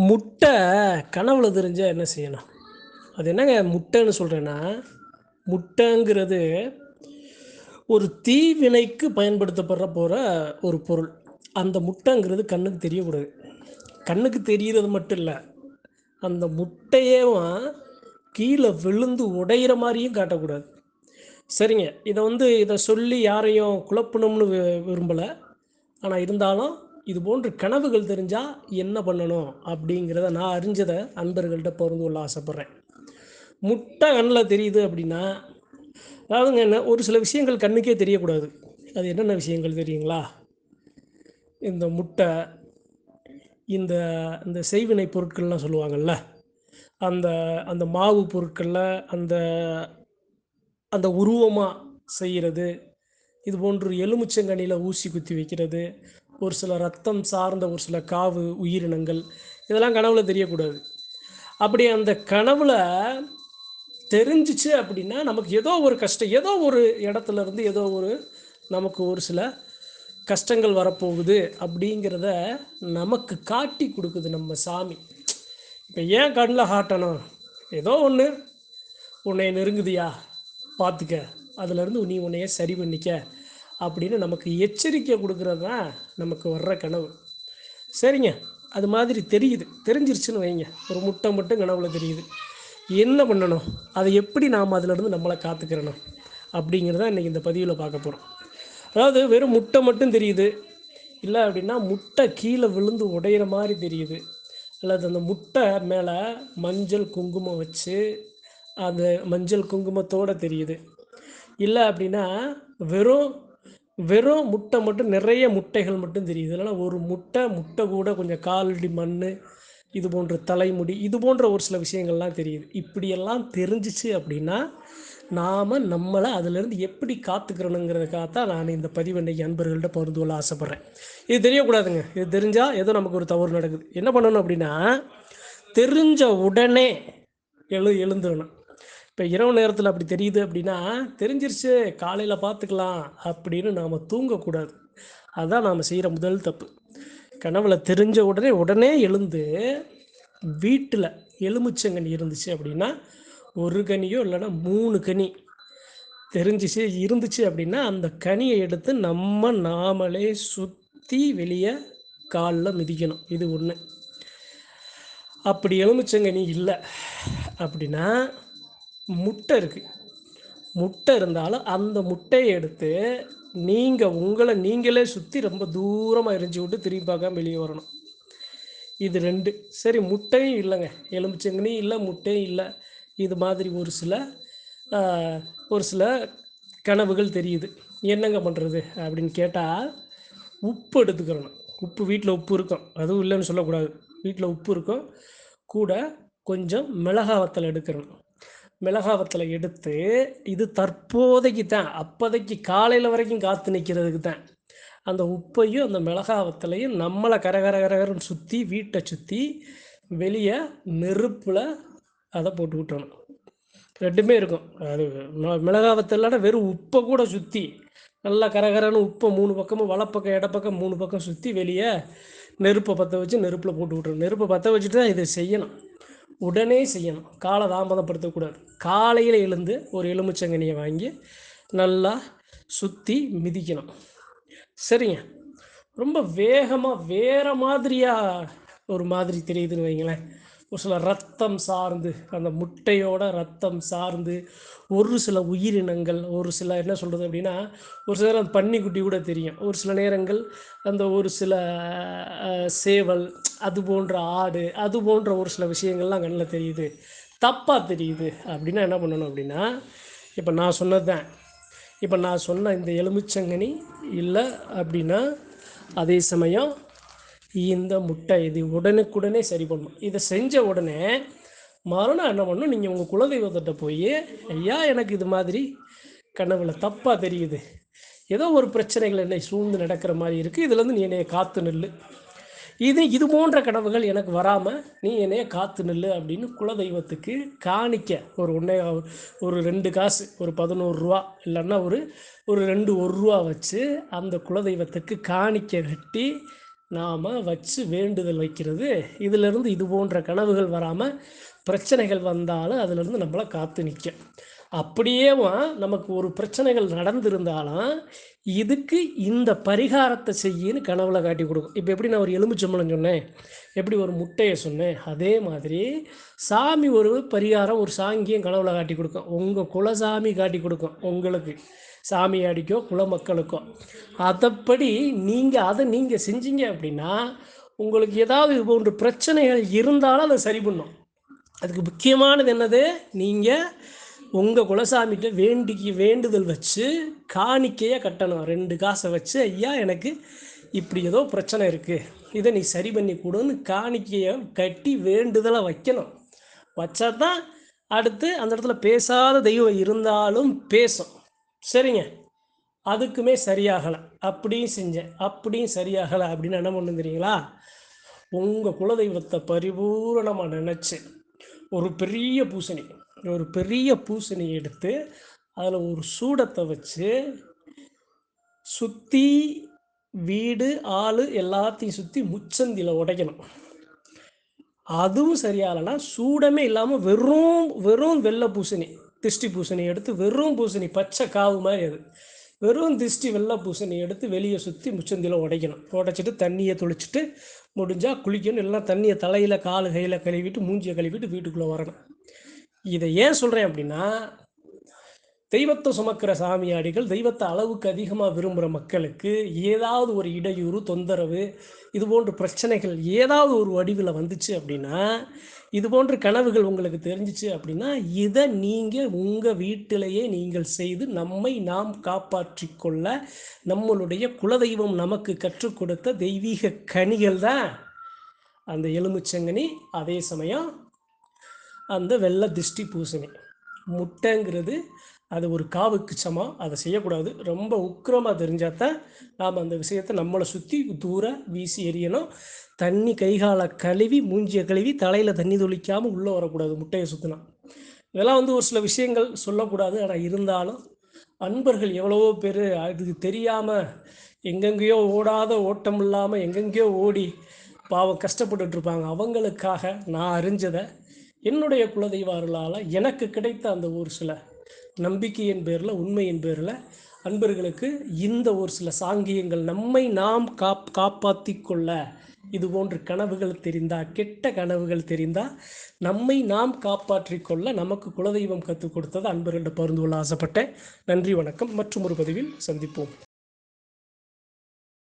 முட்டை கனவுல தெரிஞ்சா என்ன செய்யணும்? அது என்னங்க முட்டைன்னு சொல்கிறேன்னா முட்டைங்கிறது ஒரு தீவினைக்கு பயன்படுத்தப்படுற போகிற ஒரு பொருள். அந்த முட்டைங்கிறது கண்ணுக்கு தெரியக்கூடாது. கண்ணுக்கு தெரிகிறது மட்டும் இல்லை அந்த முட்டையேவும் கீழே விழுந்து உடையிற மாதிரியும் காட்டக்கூடாது. சரிங்க இதை வந்து இதை சொல்லி யாரையும் குழப்பணும்னு வி- விரும்பலை. ஆனால் இருந்தாலும் இது போன்ற கனவுகள் தெரிஞ்சால் என்ன பண்ணணும் அப்படிங்கிறத நான் அறிஞ்சதை அன்பர்கள்ட்ட பகிர்ந்து கொள்ள ஆசைப்பட்றேன். முட்டை கண்ணில் தெரியுது அப்படின்னா அதாவதுங்க என்ன ஒரு சில விஷயங்கள் கண்ணுக்கே தெரியக்கூடாது. அது என்னென்ன விஷயங்கள் தெரியுங்களா? இந்த முட்டை இந்த இந்த செய்வினை பொருட்கள்லாம் சொல்லுவாங்கள்ல அந்த அந்த மாவு பொருட்களில் அந்த அந்த உருவமாக செய்கிறது இது போன்று எலுமிச்சங்கனியில் ஊசி குத்தி வைக்கிறது ஒரு சில ரத்தம் சார்ந்த ஒரு சில காவு உயிரினங்கள் இதெல்லாம் கனவுல தெரியக்கூடாது. அப்படி அந்த கனவுல தெரிஞ்சிச்சு அப்படின்னா நமக்கு ஏதோ ஒரு கஷ்டம் ஏதோ ஒரு இடத்துல இருந்து ஏதோ ஒரு நமக்கு ஒரு சில கஷ்டங்கள் வரப்போகுது அப்படிங்கிறத நமக்கு காட்டி கொடுக்குது நம்ம சாமி. இப்போ ஏன் கண்ணில் காட்டணும் ஏதோ ஒன்று உன்னை நெருங்குதியா? பார்த்துக்க அதுலேருந்து நீ உன்னைய சரி பண்ணிக்க. அப்படின்னு நமக்கு எச்சரிக்கை கொடுக்கறது தான் நமக்கு வர்ற கனவு. சரிங்க. அது மாதிரி தெரியுது. தெரிஞ்சிருச்சுன்னு வைங்க. ஒரு முட்டை மட்டும் கனவுல தெரியுது. என்ன பண்ணணும்? அதை எப்படி நாம் அதிலிருந்து நம்மளை காத்துக்கிறணும்? அப்படிங்கிறத இன்றைக்கி இந்த பதிவில் பார்க்க போகிறோம் அதாவது வெறும் முட்டை மட்டும் தெரியுது. இல்லை அப்படின்னா முட்டை கீழே விழுந்து உடையிற மாதிரி தெரியுது. அல்லது அந்த முட்டை மேலே மஞ்சள் குங்குமம் வச்சு அந்த மஞ்சள் குங்குமத்தோடு தெரியுது. இல்லை அப்படின்னா வெறும் வெறும் முட்டை மட்டும் நிறைய முட்டைகள் மட்டும் தெரியுது. அதனால் ஒரு முட்டை முட்டை கூட கொஞ்சம் காலடி மண் இது போன்ற தலைமுடி இது போன்ற ஒரு சில விஷயங்கள்லாம் தெரியுது. இப்படியெல்லாம் தெரிஞ்சிச்சு அப்படின்னா நாம் நம்மளை அதிலிருந்து எப்படி காத்துக்கிறணுங்கிறதுக்காக தான் நான் இந்த பதிவு இன்றைக்கி அன்பர்கள்ட்ட பகிர்ந்து கொள்ள ஆசைப்பட்றேன். இது தெரியக்கூடாதுங்க. இது தெரிஞ்சால் ஏதோ நமக்கு ஒரு தவறு நடக்குது. என்ன பண்ணணும் அப்படின்னா தெரிஞ்ச உடனே எழு எழுந்துடணும். இப்போ இரவு நேரத்தில் அப்படி தெரியுது அப்படின்னா தெரிஞ்சிருச்சு காலையில் பார்த்துக்கலாம் அப்படின்னு நாம் தூங்கக்கூடாது. அதுதான் நாம் செய்கிற முதல் தப்பு. கனவுல தெரிஞ்ச உடனே உடனே எழுந்து வீட்டில் எலுமிச்சங்கனி இருந்துச்சு அப்படின்னா ஒரு கனியோ இல்லைன்னா மூணு கனி தெரிஞ்சிச்சு இருந்துச்சு அப்படின்னா அந்த கனியை எடுத்து நம்ம நாமளே சுற்றி வெளியே காலில் மிதிக்கணும். இது ஒன்று அப்படி எலுமிச்சங்கனி இல்லை அப்படின்னா முட்டை இருக்குது முட்டை இருந்தாலும் அந்த முட்டையை எடுத்து நீங்கள் உங்களை நீங்களே சுற்றி ரொம்ப தூரமாக எரிஞ்சு விட்டு திரும்பி பார்க்காம வெளியே வரணும். இது ரெண்டு. சரி முட்டையும் இல்லைங்க. எலுமிச்சங்கனியும் இல்லை முட்டையும் இல்லை. இது மாதிரி ஒரு சில ஒரு சில கனவுகள் தெரியுது. என்னங்க பண்ணுறது அப்படின்னு கேட்டால் உப்பு எடுத்துக்கிறணும் உப்பு வீட்டில் உப்பு இருக்கும். அதுவும் இல்லைன்னு சொல்லக்கூடாது. வீட்டில் உப்பு இருக்கும். கூட கொஞ்சம் மிளகா வத்தல் எடுக்கிறணும் மிளகாவத்தில் எடுத்து இது தற்போதைக்கு தான் அப்போதைக்கு காலையில் வரைக்கும் காத்து நிற்கிறதுக்கு தான் அந்த உப்பையும் அந்த மிளகாவத்திலையும் நம்மளை கரகர கரகரன்னு சுற்றி வீட்டை சுற்றி வெளியே நெருப்பில் அதை போட்டு விட்டணும் ரெண்டுமே இருக்கும். அது மி- வெறும் உப்பை கூட சுற்றி நல்லா கரகரன்னு உப்பை மூணு பக்கமும் வலப்பக்கம் இடப்பக்கம் மூணு பக்கம் சுற்றி வெளியே நெருப்பை பற்ற வச்சு நெருப்பில் போட்டு விட்றணும் நெருப்பை பற்ற வச்சுட்டு தான் இதை செய்யணும். உடனே செய்யணும். காலை தாமதப்படுத்தக்கூடாது. காலையில் எழுந்து ஒரு எலுமிச்சங்கனியை வாங்கி நல்லா சுற்றி மிதிக்கணும். சரிங்க? ரொம்ப வேகமாக வேறு மாதிரியாக ஒரு மாதிரி தெரியுதுன்னு வைங்களேன். ஒரு சில ரத்தம் சார்ந்து அந்த முட்டையோட ரத்தம் சார்ந்து ஒரு சில உயிரினங்கள் ஒரு சில என்ன சொல்கிறது அப்படின்னா ஒரு சில நேரம் பன்னிக்குட்டி கூட தெரியும். ஒரு சில நேரங்கள் அந்த ஒரு சில சேவல் அது போன்ற ஆடு அது போன்ற ஒரு சில விஷயங்கள்லாம் கண்ணில் தெரியுது. தப்பாக தெரியுது. அப்படின்னா என்ன பண்ணணும் அப்படின்னா இப்போ நான் சொன்னது தான் இப்போ நான் சொன்ன இந்த எலுமிச்சங்கனி இல்லை அப்படின்னா அதே சமயம் இந்த முட்டை இது உடனுக்குடனே சரி பண்ணணும். இதை செஞ்ச உடனே மறுநாள் என்ன பண்ணணும்? நீங்கள் உங்கள் குலதெய்வத்திட்ட போய் ஐயா எனக்கு இது மாதிரி கனவுல தப்பாக தெரியுது. ஏதோ ஒரு பிரச்சனைகள் என்னை சூழ்ந்து நடக்கிற மாதிரி இருக்குது இதுலேருந்து நீ என்னை காத்து நில்லு. இது இது போன்ற கனவுகள் எனக்கு வராமல் நீ என்னைய காத்து நில்லு அப்படின்னு குலதெய்வத்துக்கு காணிக்க ஒரு ஒன்றே ஒரு ரெண்டு காசு ஒரு பதினோரு ரூபா இல்லைன்னா ஒரு ஒரு ரெண்டு ஒரு ரூபா வச்சு அந்த குலதெய்வத்துக்கு காணிக்க கட்டி நாம் வச்சு வேண்டுதல் வைக்கிறது. இதிலிருந்து இது போன்ற கனவுகள் வராமல் பிரச்சனைகள் வந்தாலும் அதிலிருந்து நம்மளை காத்து நிற்க அப்படியேவும் நமக்கு ஒரு பிரச்சனைகள் நடந்திருந்தாலும் இதுக்கு இந்த பரிகாரத்தை செய்யின்னு கனவுல காட்டி கொடுக்கும். இப்போ எப்படி நான் ஒரு எலுமிச்சம்பளம் சொன்னேன்? எப்படி ஒரு முட்டையை சொன்னேன்? அதே மாதிரி சாமி ஒரு பரிகாரம் ஒரு சாங்கியம் கனவுல காட்டி கொடுக்கும். உங்கள் குலசாமி காட்டி கொடுக்கும் உங்களுக்கு. சாமியாடிக்கோ குலமக்களுக்கோ அதைப்படி நீங்கள் அதை நீங்கள் செஞ்சீங்க அப்படின்னா உங்களுக்கு ஏதாவது இது போன்ற பிரச்சனைகள் இருந்தாலும் அதை சரி பண்ணும். அதுக்கு முக்கியமானது என்னது? நீங்கள் உங்கள் குலசாமிகிட்ட வேண்டிக்கு வேண்டுதல் வச்சு காணிக்கையாக கட்டணும். ரெண்டு காசை வச்சு ஐயா எனக்கு இப்படி ஏதோ பிரச்சனை இருக்குது இதை நீ சரி பண்ணி கொடுன்னு காணிக்கையை கட்டி வேண்டுதலை வைக்கணும். வச்சா தான் அடுத்து அந்த இடத்துல பேசாத தெய்வம் இருந்தாலும் பேசும். சரிங்க. அதுக்குமே சரியாகலை. அப்படியும் செஞ்சேன். அப்படியும் சரியாகலை அப்படின்னு என்ன பண்ணு தெரியுங்களா? உங்கள் குலதெய்வத்தை பரிபூரணமாக நினச்சி ஒரு பெரிய பூசணி ஒரு பெரிய பூசணி எடுத்து அதில் ஒரு சூடத்தை வச்சு சுற்றி வீடு ஆள் எல்லாத்தையும் சுற்றி முச்சந்தியில் உடைக்கணும். அதுவும் சரியாகலைன்னா சூடமே இல்லாமல் வெறும் வெறும் வெள்ளை பூசணி திருஷ்டி பூசணி எடுத்து வெறும் பூசணி பச்சை காவு மாதிரி அது. வெறும் திருஷ்டி வெள்ளை பூசணி எடுத்து வெளியே சுற்றி முச்சந்தியில் உடைக்கணும். உடைச்சிட்டு தண்ணியை தொளிச்சிட்டு முடிஞ்சால் குளிக்கணும். இல்லைன்னா தண்ணியை தலையில் கால் கையில் கழுவிட்டு மூஞ்சியை கழுவிட்டு வீட்டுக்குள்ளே வரணும். இதை ஏன் சொல்கிறேன் அப்படின்னா தெய்வத்தை சுமக்கிற சாமியாடிகள் தெய்வத்தை அளவுக்கு அதிகமாக விரும்புகிற மக்களுக்கு ஏதாவது ஒரு இடையூறு தொந்தரவு இது போன்ற பிரச்சனைகள் ஏதாவது ஒரு வடிவில் வந்துச்சு அப்படின்னா இது போன்ற கனவுகள் உங்களுக்கு தெரிஞ்சிச்சு அப்படின்னா இதை நீங்கள் உங்கள் வீட்டிலேயே நீங்கள் செய்து நம்மை நாம் காப்பாற்றி கொள்ள நம்மளுடைய குலதெய்வம் நமக்கு கற்றுக் கொடுத்த தெய்வீக கனிகள் தான். அந்த எலுமிச்சங்கனி அதே சமயம் அந்த வெள்ளை திருஷ்டி பூசணி. முட்டைங்கிறது அது ஒரு காவுக்கு சமம். அதை செய்யக்கூடாது. ரொம்ப உக்கிரமாக தெரிஞ்சால் தான் நாம் அந்த விஷயத்தை நம்மளை சுற்றி தூர வீசி எறியணும். தண்ணி கைகாலை கழுவி மூஞ்சியை கழுவி தலையில் தண்ணி தொளிக்காமல் உள்ளே வரக்கூடாது முட்டையை சுற்றினா இதெல்லாம் வந்து ஒரு சில விஷயங்கள் சொல்லக்கூடாது. ஆனால் இருந்தாலும் அன்பர்கள் எவ்வளவோ பேர் அதுக்கு தெரியாமல் எங்கெங்கேயோ ஓடாத ஓட்டம் இல்லாமல் எங்கெங்கேயோ ஓடி பாவம் கஷ்டப்பட்டுட்ருப்பாங்க அவங்களுக்காக நான் அறிஞ்சதை என்னுடைய குலதெய்வ அருளால் எனக்கு கிடைத்த அந்த ஒரு சில நம்பிக்கையின் பேரில் உண்மையின் பேரில் அன்பர்களுக்கு இந்த ஒரு சில சாங்கியங்கள் நம்மை நாம் காப் காப்பாற்றி கொள்ள இது போன்ற கனவுகள் தெரிந்தால் கெட்ட கனவுகள் தெரிந்தால் நம்மை நாம் காப்பாற்றி கொள்ள நமக்கு குலதெய்வம் கற்றுக் கொடுத்தது அன்பர்களிடம் பகிர்ந்து கொள்ள ஆசைப்பட்டேன். நன்றி வணக்கம். மற்றும் ஒரு பதிவில் சந்திப்போம்.